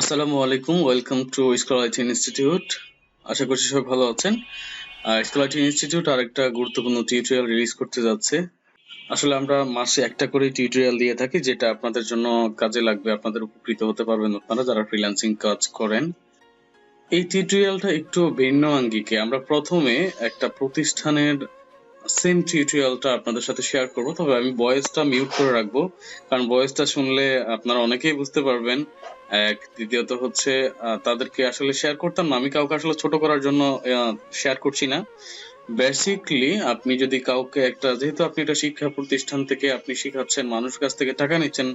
আসসালামু আলাইকুম, welcome to স্কলাইটি institute. আশা করছি সবাই ভালো আছেন। স্কলাইটি ইনস্টিটিউট আরেকটা গুরুত্বপূর্ণ টিউটোরিয়াল রিলিজ করতে যাচ্ছে। আসলে আমরা মাসে একটা করে টিউটোরিয়াল দিয়ে থাকি, যেটা আপনাদের জন্য কাজে লাগবে, আপনাদের উপকৃত হতে পারবেন আপনারা যারা ফ্রিল্যান্সিং কাজ করেন। এই টিউটোরিয়ালটা একটু ভিন্ন আঙ্গিকে। আমরা প্রথমে একটা প্রতিষ্ঠানের সেম টিউটোরিয়ালটা আপনাদের সাথে শেয়ার করব। তবে আমি ভয়েসটা মিউট করে রাখব। কারণ ভয়েসটা শুনলে আপনারা অনেকেই বুঝতে পারবেন। এক, দ্বিতীয়ত হচ্ছে তাদেরকে আসলে শেয়ার করতাম না। আমি কাউকে আসলে ছোট করার জন্য শেয়ার করছি না। বেসিকলি আপনি যদি কাউকে একটা, যেহেতু আপনি একটা শিক্ষা প্রতিষ্ঠান থেকে আপনি শিখাচ্ছেন মানুষ কাছ থেকে টাকা নিচ্ছেন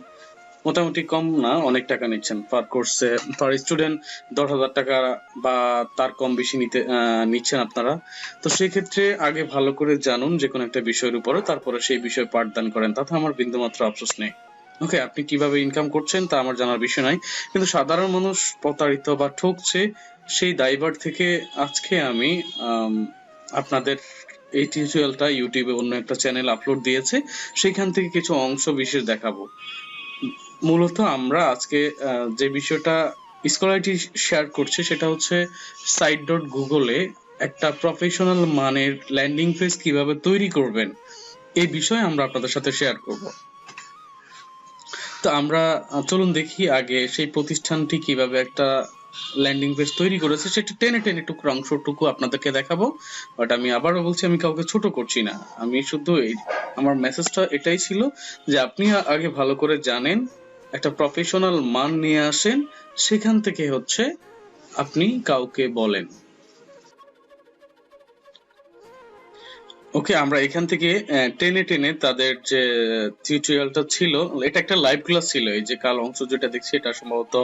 মোটামুটি কম না অনেক টাকা নিচ্ছেন পার কোর্সে পার স্টুডেন্ট দশ হাজার টাকা বা তার কম বেশি নিতে নিচ্ছেন আপনারা। তো সেক্ষেত্রে আগে ভালো করে জানুন যে কোনো একটা বিষয়ের উপরে তারপরে সেই বিষয়ে পাঠদান করেন। তাতে আমার বিন্দুমাত্র আফসোস নেই। ওকে আপনি কীভাবে ইনকাম করছেন তা আমার জানার বিষয় নাই। কিন্তু সাধারণ মানুষ প্রতারিত বা ঠকছে সেই দায়ভার থেকে আজকে আম, আপনাদের এই টিউটোরিয়ালটা ইউটিউবে অন্য একটা চ্যানেল আপলোড দিয়েছে। সেখান থেকে কিছু অংশ বিশেষ দেখাবো। মূলত আমরা আজকে যে বিষয়টা স্কলারটি শেয়ার করছে সেটা হচ্ছে সাইট ডট গুগলে একটা প্রফেশনাল মানের ল্যান্ডিং পেজ কীভাবে তৈরি করবেন, এই বিষয়ে আমরা আপনাদের সাথে শেয়ার করব। তো আমরা চলুন দেখি আগে সেই প্রতিষ্ঠানটি কীভাবে একটা ল্যান্ডিং পেজ তৈরি করেছে, সেটা টেনে টেনে টুকরো অংশটুকু আপনাদেরকে দেখাবো, বাট আমি আবারও বলছি, আমি কাউকে ছোট করছি না। আমি শুধু আমার মেসেজটা এটাই ছিল যে আপনি আগে ভালো করে জানেন একটা প্রফেশনাল মান নিয়ে আসেন সেখান থেকে হচ্ছে আপনি কাউকে বলেন। ওকে, আমরা এখান থেকে টেনে টেনে তাদের যে টিউটোরিয়ালটা ছিল, এটা একটা লাইভ ক্লাস ছিল, এই যে কাল অংশ যেটা দেখছি, এটা সম্ভবত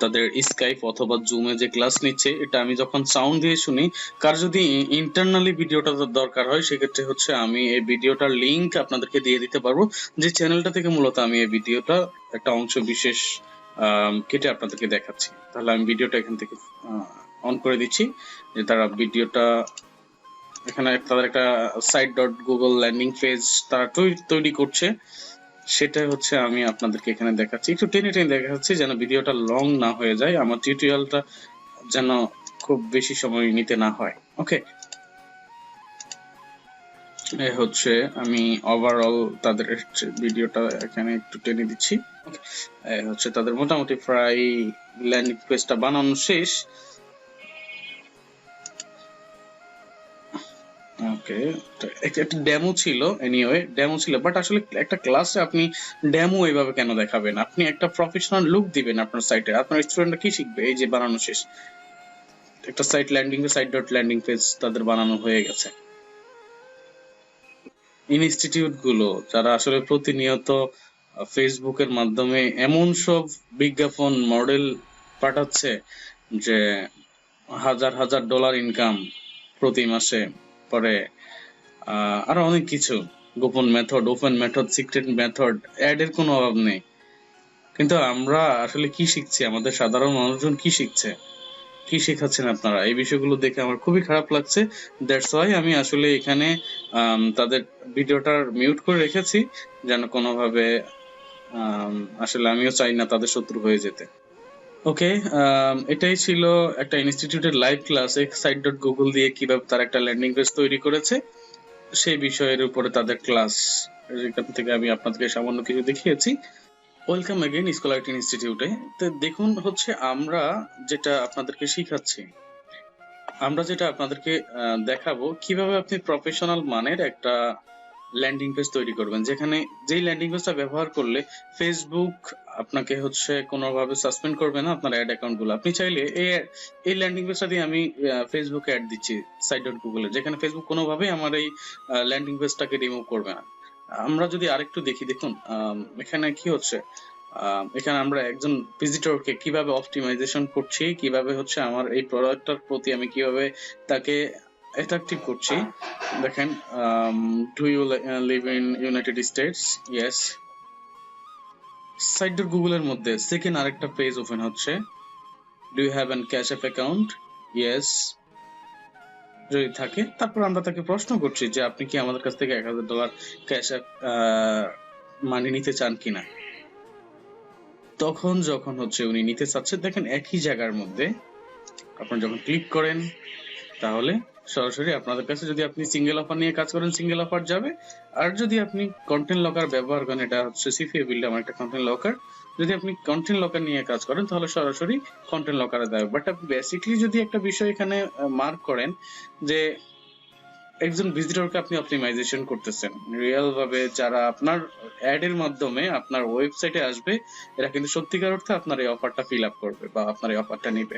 তাদের স্কাইপ অথবা জুমে যে ক্লাস নিচ্ছে, এটা আমি যখন সাউন্ড দিয়ে শুনি, কার যদি ইন্টারনালি ভিডিওটা দরকার হয়, সেক্ষেত্রে হচ্ছে আমি এই ভিডিওটার লিংক আপনাদেরকে দিয়ে দিতে পারব, যে চ্যানেলটা থেকে মূলত আমি এই ভিডিওটা একটা অংশ বিশেষ কেটে আপনাদেরকে দেখাচ্ছি। তাহলে আমি ভিডিওটা এখান থেকে অন করে দিচ্ছি, যে তারা ভিডিওটা এখানে তাদের একটা site dot Google landing page তারা তৈরি করছে। সেটা হচ্ছে আমি আপনাদেরকে এখানে দেখাচ্ছি। একটু টেনে টেনে দেখাচ্ছি যেন ভিডিওটা লং না হয়ে যায়। আমার টিউটোরিয়ালটা যেন খুব বেশি সময় নিতে না হয়। ওকে এ হচ্ছে আমি ওভারঅল তাদের ভিডিওটা এখানে একটু টেনে দিচ্ছি। হচ্ছে তাদের মোটামুটি প্রায় ল্যান্ডিং পেজটা বানানো শেষ। ওকে একটা ডেমো ছিল এনিওয়ে ডেমো ছিল বাট আসলে একটা ক্লাসে আপনি ডেমো এইভাবে কেন দেখাবেন? আপনি একটা প্রফেশনাল লুক দিবেন আপনার সাইটে আপনার স্টুডেন্টরা কি শিখবে? এই যে বানানো শেষ। একটা site landing site dot landing page তাদের বানানো হয়ে গেছে। ইনস্টিটিউটগুলো, যারা আসলে প্রতিনিয়ত ফেসবুকের মাধ্যমে এমন সব বিজ্ঞাপন মডেল পাঠাচ্ছে যে হাজার হাজার ডলার ইনকাম প্রতি মাসে। পরে আহ, আরও অনেক কিছু। গোপন method open method secret method ad এর কোনো অভাব নেই। কিন্তু আমরা আসলে কি শিখছি? আমাদের সাধারণ মানুষজন কি শিখছে? কি শেখাচ্ছেন আপনারা? এই বিষয়গুলো দেখে আমার খুবই খারাপ লাগছে। দ্যাটস ওয়াই আমি আসলে এখানে তাদের ভিডিওটার মিউট করে রেখেছি যেন কোনোভাবে আসলে আমিও চাই না তাদের শত্রু হয়ে যেতে। ওকে এটাই ছিল একটা ইনস্টিটিউটের live class site dot Google দিয়ে কীভাবে তার একটা ল্যান্ডিং পেজ তৈরি করেছে। সেই বিষয়ের উপরে তাদের ক্লাস এখান থেকে আমি আপনাদেরকে সামান্য কিছু দেখিয়েছি। ওয়েলকাম এগেইন স্কলারিটি ইনস্টিটিউটে তো দেখুন হচ্ছে আমরা যেটা আপনাদেরকে শিখাচ্ছি, আমরা যেটা আপনাদেরকে দেখাবো, কীভাবে আপনি প্রফেশনাল মানের একটা ল্যান্ডিং পেজ তৈরি করবেন। যেখানে যেই ল্যান্ডিং পেজটা ব্যবহার করলে ফেসবুক আপনাকে হচ্ছে কোনোভাবে সাসপেন্ড করবে না আপনার অ্যাড অ্যাকাউন্টগুলো। আপনি চাইলে এই এই ল্যান্ডিং পেজটা দিয়ে আমি ফেসবুকে অ্যাড দিচ্ছি সাইট ডট গুগলে যেখানে ফেসবুক কোনোভাবেই আমার এই ল্যান্ডিং পেজটাকে রিমুভ করবে না। আমরা যদি আরেকটু দেখি, দেখুন এখানে কি হচ্ছে? এখানে আমরা একজন ভিজিটরকে কীভাবে অপটিমাইজেশন করছি, কীভাবে হচ্ছে আমার এই প্রোডাক্টটার প্রতি আমি কীভাবে তাকে অ্যাট্রাকটিভ করছি। দেখেন do you live in United States yes site dot গুগলের মধ্যে সেকেন্ড আরেকটা পেজ ওপেন হচ্ছে। Do you have an Cash App account yes যদি থাকে, তারপর আমরা তাকে প্রশ্ন করছি যে আপনি কি আমাদের কাছ থেকে এক হাজার ডলার ক্যাশ অ্যাপ মানি নিতে চান কিনা? তখন যখন হচ্ছে উনি নিতে চাচ্ছে, দেখেন একই জায়গার মধ্যে আপনি যখন ক্লিক করেন, তাহলে সরাসরি আপনাদের কাছে যদি আপনি সিঙ্গেল অফার নিয়ে কাজ করেন সিঙ্গেল অফার যাবে। আর যদি আপনি কন্টেন্ট লকার ব্যবহার করেন, এটা হচ্ছে সিফিএ বিল্ড আমার একটা কন্টেন্ট লকার যদি আপনি কন্টেন্ট লকার নিয়ে কাজ করেন, তাহলে সরাসরি কন্টেন্ট লকারে দেবে বাট আপনি বেসিকলি যদি একটা বিষয় এখানে মার্ক করেন যে একজন ভিজিটরকে আপনি অপটিমাইজেশন করতেছেন। রিয়েল ভাবে যারা আপনার অ্যাড এর মাধ্যমে আপনার ওয়েবসাইটে আসবে, এরা কিন্তু সত্যিকার অর্থে আপনার এই অফারটা ফিল আপ করবে বা আপনার এই অফারটা নিবে।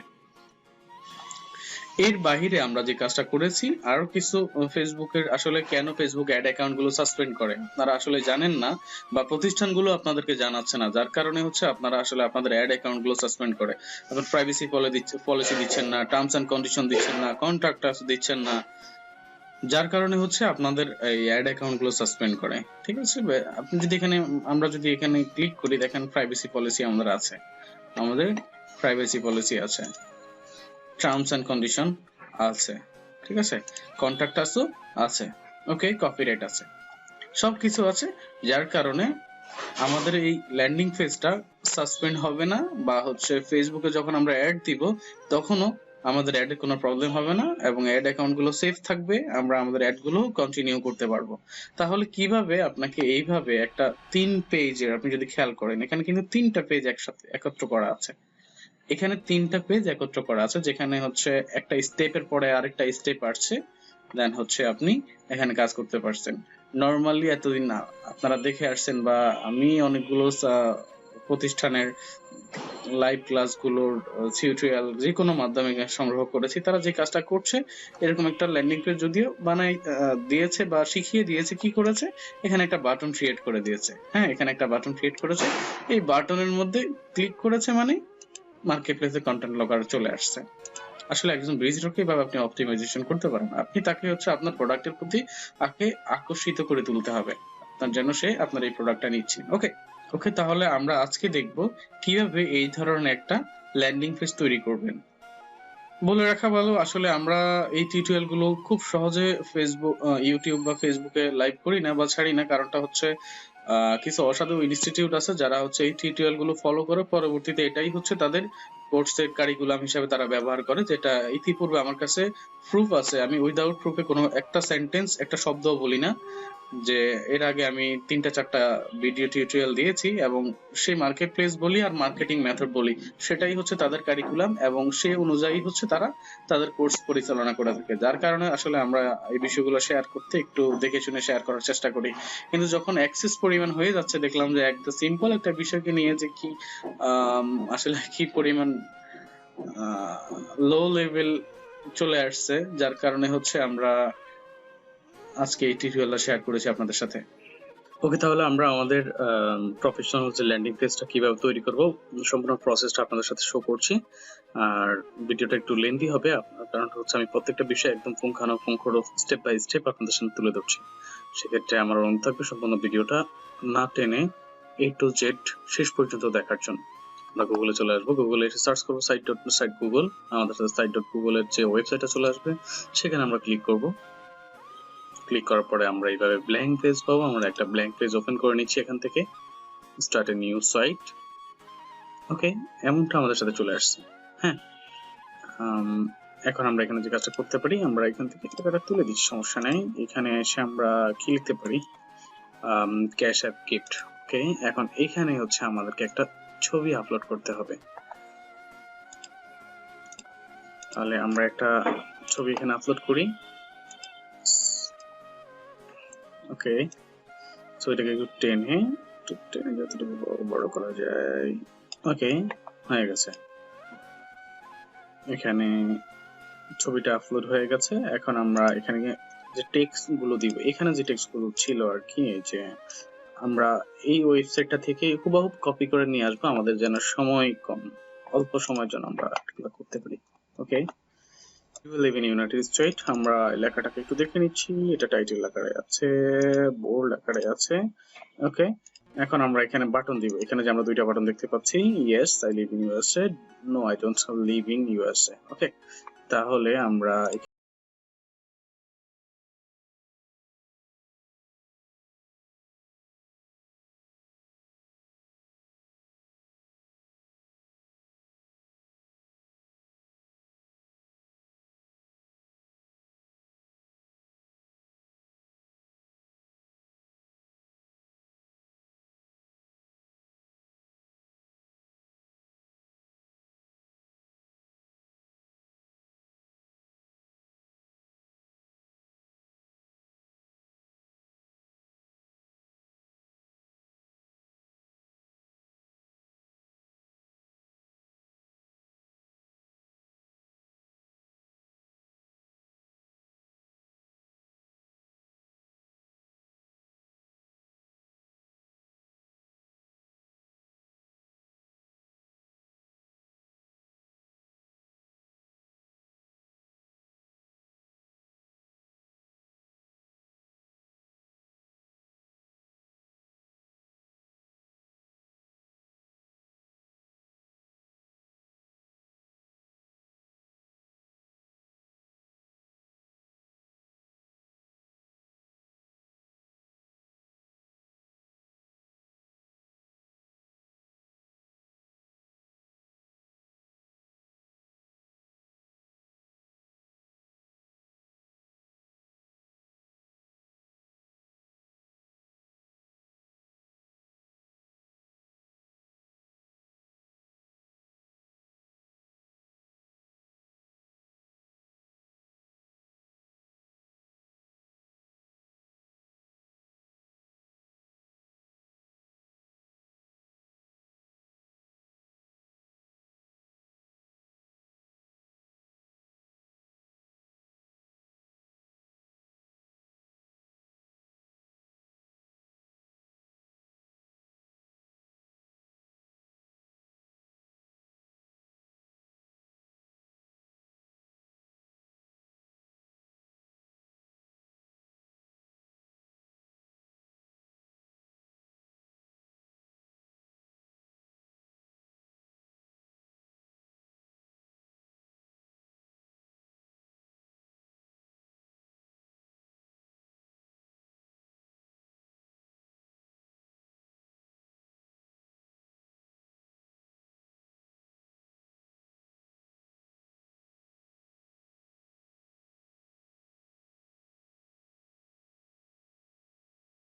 এর বাহিরে আমরা যে কাজটা করেছি, আরও কিছু ফেসবুকের আসলে কেন ফেসবুক অ্যাড অ্যাকাউন্টগুলো সাসপেন্ড করে? আপনারা আসলে জানেন না বা প্রতিষ্ঠানগুলো আপনাদেরকে জানাচ্ছে না, যার কারণে হচ্ছে আপনারা আসলে আপনাদের অ্যাড অ্যাকাউন্টগুলো সাসপেন্ড করে। আপনার প্রাইভেসি পলিসি দিচ্ছেন না টার্মস এন্ড কন্ডিশন দিচ্ছেন না কন্ট্রাক্ট দিচ্ছেন না। যার কারণে হচ্ছে আপনাদের এই অ্যাড অ্যাকাউন্টগুলো সাসপেন্ড করে। ঠিক আছে? আপনি যদি এখানে, আমরা যদি এখানে ক্লিক করি, দেখেন প্রাইভেসি পলিসি আমাদের আছে। আমাদের প্রাইভেসি পলিসি আছে। টার্মস এন্ড কন্ডিশন আছে, ঠিক আছে? কন্ট্রাক্ট আসো, আছে ওকে কপিরাইট আছে সবকিছু আছে, যার কারণে আমাদের এই ল্যান্ডিং পেজটা সাসপেন্ড হবে না, বা হচ্ছে ফেসবুকে যখন আমরা অ্যাড দিব, তখনও আমাদের অ্যাডে কোনো প্রবলেম হবে না, এবং অ্যাড অ্যাকাউন্টগুলো সেফ থাকবে, আমরা আমাদের অ্যাডগুলো কন্টিনিউ করতে পারব। তাহলে কীভাবে আপনাকে এইভাবে একটা তিন পেজের আপনি যদি খেয়াল করেন, এখানে কিন্তু তিনটা পেজ একসাথে, একত্র করা আছে। এখানে তিনটা পেজ একত্র করা আছে, যেখানে হচ্ছে একটা স্টেপের পরে আরেকটা স্টেপ আসছে দেন হচ্ছে আপনি এখানে কাজ করতে পারছেন। নর্মালি এতদিন আপনারা দেখে আসছেন বা আমি অনেকগুলো প্রতিষ্ঠানের লাইভ ক্লাসগুলোর টিউটোরিয়াল যে কোনো মাধ্যমে সংগ্রহ করেছি, তারা যে কাজটা করছে, এরকম একটা ল্যান্ডিং পেজ যদিও বানাই দিয়েছে বা শিখিয়ে দিয়েছে কি করেছে, এখানে একটা বাটন ক্রিয়েট করে দিয়েছে। হ্যাঁ এখানে একটা বাটন ক্রিয়েট করেছে। এই বাটনের মধ্যে ক্লিক করেছে মানে মার্কেট প্লেসে কন্টেন্ট লগার চলে আসছে। আসলে একজন ভিজিটর এভাবে আপনি অপটিমাইজেশন করতে পারেন আপনি তাকে হচ্ছে আপনার প্রোডাক্টের প্রতি তাকে আকর্ষিত করে তুলতে হবে। তার জন্য সে আপনার এই প্রোডাক্টটা নিচ্ছে। ওকে ওকে তাহলে আমরা আজকে দেখব কীভাবে এই ধরনের একটা ল্যান্ডিং পেজ তৈরি করবেন। বলে রাখা ভালো, আসলে আমরা এই টিউটোরিয়ালগুলো খুব সহজে ফেসবুক ইউটিউব বা ফেসবুকে লাইভ করি না বা ছাড়ি না। কারণটা হচ্ছে কিছু অসাধু ইনস্টিটিউট আছে যারা হচ্ছে এই টিউটোরিয়ালগুলো ফলো করে, পরবর্তীতে এটাই হচ্ছে তাদের কোর্সের কারিকুলাম হিসাবে তারা ব্যবহার করে, যেটা ইতিপূর্বে আমার কাছে প্রুফ আছে। আমি উইদাউট প্রুফে কোনো একটা সেন্টেন্স একটা শব্দও বলি না। যে এর আগে আমি তিনটা, চারটা ভিডিও টিউটোরিয়াল দিয়েছি এবং সেই মার্কেট প্লেস বলি আর মার্কেটিং মেথড বলি, সেটাই হচ্ছে তাদের কারিকুলাম এবং সে অনুযায়ী হচ্ছে তারা তাদের কোর্স পরিচালনা করে থাকে। যার কারণে আসলে আমরা এই বিষয়গুলো শেয়ার করতে একটু দেখে শুনে শেয়ার করার চেষ্টা করি। কিন্তু যখন অ্যাক্সেস পরিমাণ হয়ে যাচ্ছে, দেখলাম যে একদম সিম্পল একটা বিষয়কে নিয়ে যে কি আসলে কি পরিমাণ লো লেভেল চলে আসছে, যার কারণে হচ্ছে আমরা আজকে এই টিউটোরিয়ালটা শেয়ার করেছি আপনাদের সাথে। ওকে, তাহলে আমরা আমাদের প্রফেশনাল যে ল্যান্ডিং পেজটা কীভাবে তৈরি করব, সম্পূর্ণ প্রসেসটা আপনাদের সাথে শো করছি। আর ভিডিওটা একটু লেন্দি হবে কারণ হচ্ছে আমি প্রত্যেকটা বিষয় একদম পুঙ্খানুপুঙ্খর স্টেপ বাই স্টেপ আপনাদের সামনে তুলে ধরছি। সেক্ষেত্রে আমার অনুরোধ থাকবে সম্পূর্ণ ভিডিওটা না টেনে এ টু জেড শেষ পর্যন্ত দেখার জন্য। আমরা গুগলে চলে আসব। গুগলে এসে সার্চ করব সাইট ডট সাইট গুগল আমাদের সাথে সাইট ডট গুগলের যে ওয়েবসাইটটা চলে আসবে, সেখানে আমরা ক্লিক করব। ক্লিক করার পরে আমরা এইভাবে ব্ল্যাঙ্ক পেজ পাবো। আমরা একটা ব্ল্যাঙ্ক পেজ ওপেন করে নিচ্ছি এখান থেকে। Start a new site okay এমনটা আমাদের সাথে চলে আসছে। হ্যাঁ এখন আমরা এখানে যে কাজটা করতে পারি, আমরা এখান থেকে টাকাটা তুলে দিচ্ছি, সমস্যা নেই। এখানে এসে আমরা কি লিখতে পারি? ক্যাশ অ্যাপ গিফট ওকে এখন এখানে হচ্ছে আমাদেরকে একটা ছবি আপলোড করতে হবে। তাহলে আমরা একটা ছবি এখানে আপলোড করি। ওকে। সো এটাকে একটু টেনে টেনে যতটুকু বড় করা যায়। ওকে, হয়ে গেছে। এখানে ছবিটা আপলোড হয়ে গেছে। এখন আমরা এখানে যে টেক্সটগুলো দিব, এখানে যে টেক্সটগুলো ছিল আর কি যে আমরা এই ওয়েবসাইটটা থেকে হুবহু কপি করে নিয়ে আসব। আমাদের যেন সময় কম, অল্প সময়ের জন্য আমরা করতে পারি। Okay? Live in United State আমরা লেখাটাকে একটু দেখে নিচ্ছি। এটা টাইটেল আকারে আছে বোল্ড আকারে আছে। ওকে এখন আমরা এখানে বাটন দিব। এখানে যে আমরা দুইটা বাটন দেখতে পাচ্ছি yes I live in USA no I don't live in USA okay তাহলে আমরা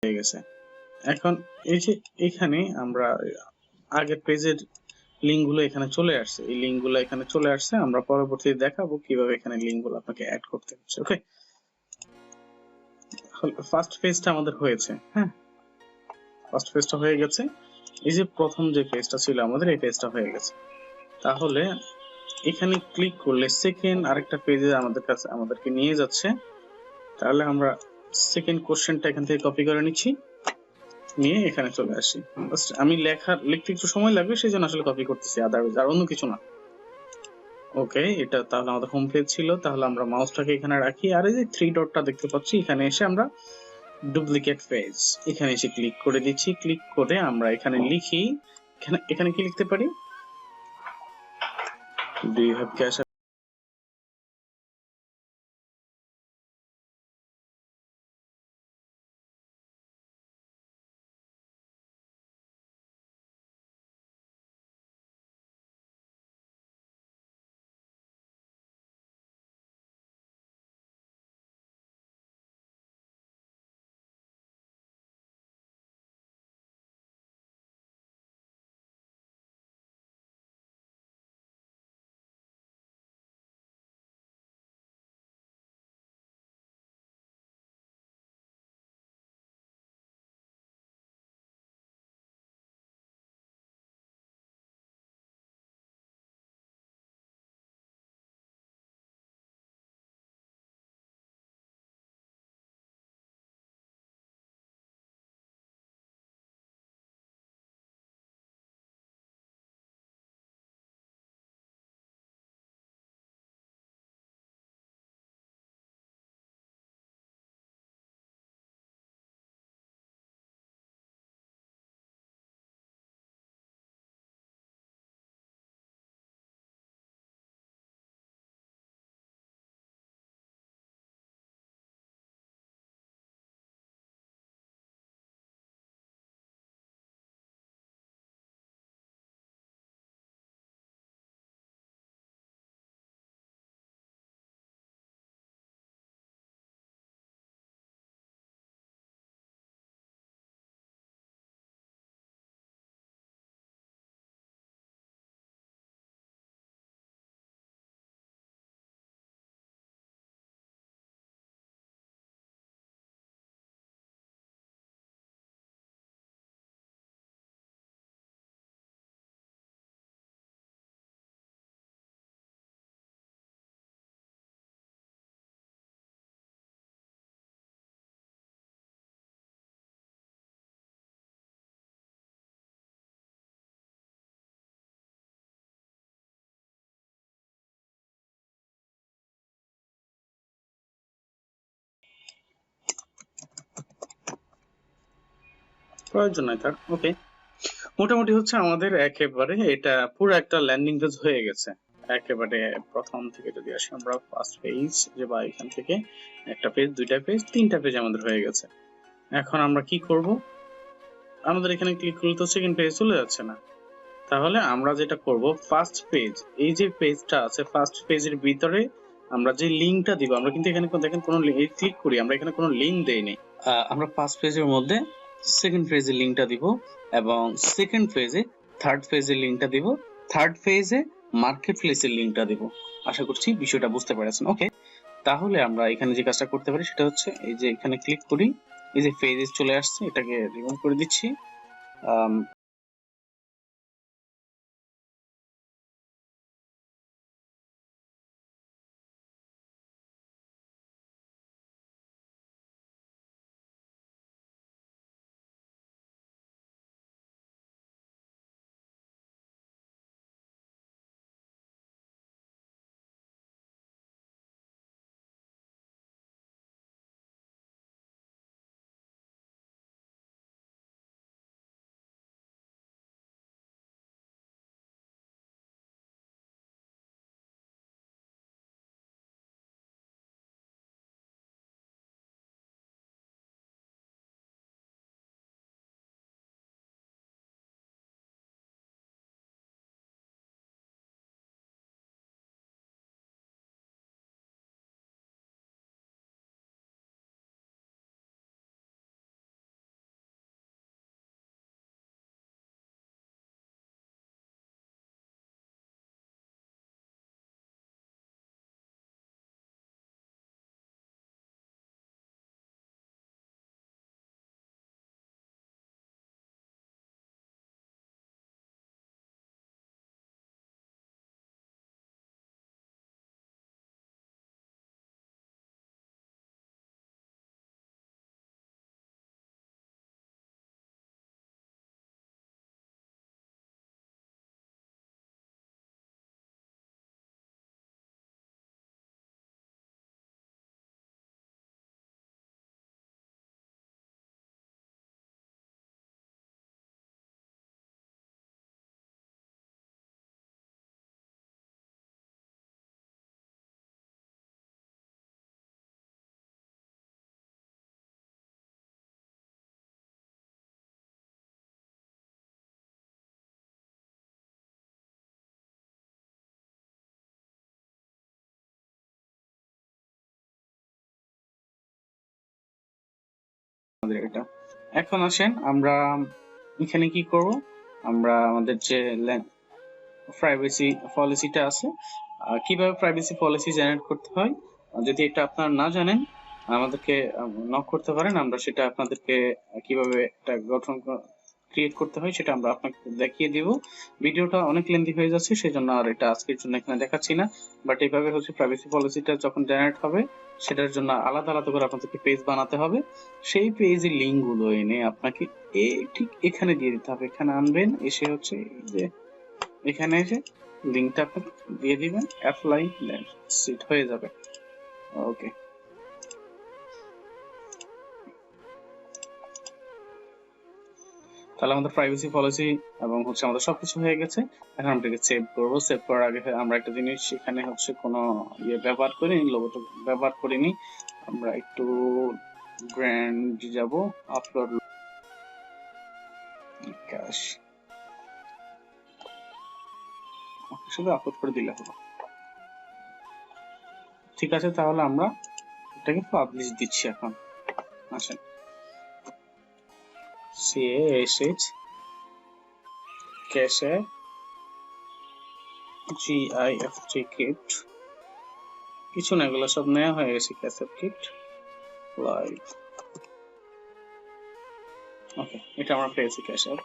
হয়ে গেছে। এখন এই যে এখানে আমরা, আগের পেজের লিঙ্কগুলো এখানে চলে আসছে। এই লিঙ্কগুলো এখানে চলে আসছে। আমরা পরবর্তীতে দেখাবো কীভাবে এখানে লিঙ্কগুলো আপনাকে অ্যাড করতে হচ্ছে ওকে ফার্স্ট পেজটা আমাদের হয়েছে হ্যাঁ? ফার্স্ট পেজটা হয়ে গেছে। এই যে প্রথম যে পেজটা ছিল আমাদের, এই পেজটা হয়ে গেছে। তাহলে এখানে ক্লিক করলে সেকেন্ড আরেকটা পেজে আমাদের কাছে, আমাদেরকে নিয়ে যাচ্ছে। তাহলে আমরা সেকেন্ড কোশ্চেনটা এখান থেকে কপি করে নিচ্ছি। নিয়ে এখানে চলে আসি। আমি লেখার লিখতে একটু সময় লাগবে সেই জন্য আসলে কপি করতেছি আদারওয়াইজ আর অন্য কিছু না। ওকে এটা তাহলে আমাদের হোম পেজ ছিল, তাহলে আমরা মাউসটাকে এখানে রাখি, আর এই যে থ্রি ডটটা দেখতে পাচ্ছি, এখানে এসে আমরা ডুপ্লিকেট পেজ এখানে এসে ক্লিক করে দিচ্ছি ক্লিক করে আমরা এখানে লিখি। এখানে এখানে কি লিখতে পারি? ডু ইউ হ্যাভ ক্যাশ প্রয়োজন নাই তার ওকে মোটামুটি হচ্ছে আমাদের একেবারে এটা পুরো একটা ল্যান্ডিং পেজ হয়ে গেছে। একেবারে প্রথম থেকে যদি আসি আমরা ফার্স্ট পেজ যে বা এখান থেকে একটা পেজ দুইটা পেজ তিনটা পেজ আমাদের হয়ে গেছে। এখন আমরা কি করব? আমাদের এখানে ক্লিক করলে তো সেকেন্ড পেজ চলে যাচ্ছে না। তাহলে আমরা যেটা করব ফার্স্ট পেজ এই যে পেজটা আছে ফার্স্ট পেজের ভিতরে আমরা যে লিংকটা দিব, আমরা কিন্তু এখানে দেখেন কোনো ক্লিক করি, আমরা এখানে কোনো লিংক দেইনি। আমরা ফার্স্ট পেজের মধ্যে সেকেন্ড ফেজে লিঙ্কটা দিব এবং সেকেন্ড ফেজে থার্ড ফেজের লিঙ্কটা দিব। থার্ড ফেজে মার্কেট প্লেসের লিঙ্কটা দিব। আশা করছি বিষয়টা বুঝতে পেরেছেন। ওকে তাহলে আমরা এখানে যে কাজটা করতে পারি সেটা হচ্ছে এই যে এখানে ক্লিক করি। এই যে ফেজেস চলে আসছে, এটাকে রিমুভ করে দিচ্ছি। আমাদের এটা। এখন আসেন, আমরা এখানে কি করব? আমরা আমাদের যে প্রাইভেসি পলিসিটা আছে কীভাবে প্রাইভেসি পলিসি জেনারেট করতে হয়? যদি এটা আপনারা না জানেন, আমাদেরকে নক করতে পারেন, আমরা সেটা আপনাদেরকে কীভাবে একটা গঠন ক্রিয়েট করতে হয়, সেটা আমরা আপনাকে দেখিয়ে দিব। ভিডিওটা অনেক লেন্দি হয়ে যাচ্ছে, সেজন্য আর এটা আজকের জন্য এখানে দেখাচ্ছি না। বাট এইভাবে হচ্ছে প্রাইভেসি পলিসিটা যখন জেনারেট হবে, সেটার জন্য আলাদা আলাদা করে আপনাদেরকে পেজ বানাতে হবে। সেই পেজের লিঙ্কগুলো এনে আপনাকে এ ঠিক এখানে দিয়ে দিতে হবে। এখানে আনবেন, এসে হচ্ছে যে, এখানে এসে লিঙ্কটা আপনাকে দিয়ে দিবেন অ্যাপ্লাই সিট হয়ে যাবে। ওকে তাহলে আমাদের প্রাইভেসি পলিসি এবং হচ্ছে আমাদের সবকিছু হয়ে গেছে। এখন আমরা এটাকে সেভ করব। সেভ করার আগে আমরা একটা জিনিস এখানে হচ্ছে কোনো ইয়ে ব্যবহার করিনি লোগোটা ব্যবহার করিনি। আমরা একটু গ্র্যান্ড যাব। আপলোড ক্যাশ শুধু আপলোড করে দিলে হলো। ঠিক আছে, তাহলে আমরা এটাকে পাবলিশ দিচ্ছি এখন। আসেন। CASH cache GIFT kit. কিছু না, এগুলো সব নেওয়া হয়ে গেছে ক্যাসেট কিট লাইভ ওকে এটা আমরা পেয়েছি ক্যাশার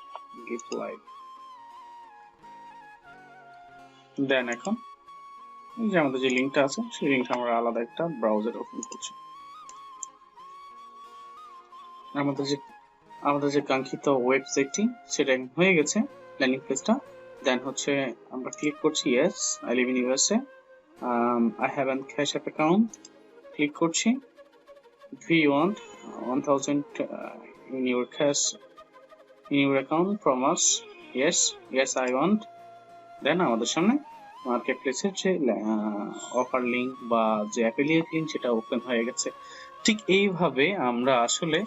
গিট লাইভ দেন এখন যে আমাদের যে লিঙ্কটা আছে, সেই লিঙ্কটা আমরা আলাদা একটা ব্রাউজার ওপেন করছি। আমাদের যে আমাদের যে কাঙ্ক্ষিত ওয়েবসাইটটি সেটা হয়ে গেছে ল্যান্ডিং পেজটা দেন হচ্ছে আমরা ক্লিক করছি yes I live in USA I have an Cash App account click করছি। We want one thousand in your cash in your account from us yes yes I want then আমাদের সামনে market প্লেসের যে offer link বা যে affiliate link সেটা open হয়ে গেছে। ঠিক এইভাবে আমরা আসলে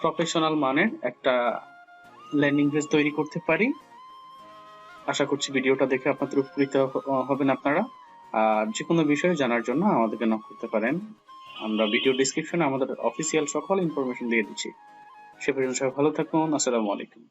প্রফেশনাল মানের একটা ল্যান্ডিং পেজ তৈরি করতে পারি। আশা করছি ভিডিওটা দেখে আপনাদের উপকৃত হবেন আপনারা। আর যে কোনো বিষয়ে জানার জন্য আমাদেরকে নক করতে পারেন। আমরা ভিডিও ডিসক্রিপশনে আমাদের অফিসিয়াল সকল ইনফরমেশন দিয়ে দিচ্ছি। সে পর্যন্ত সবাই ভালো থাকুন। আসসালামু আলাইকুম।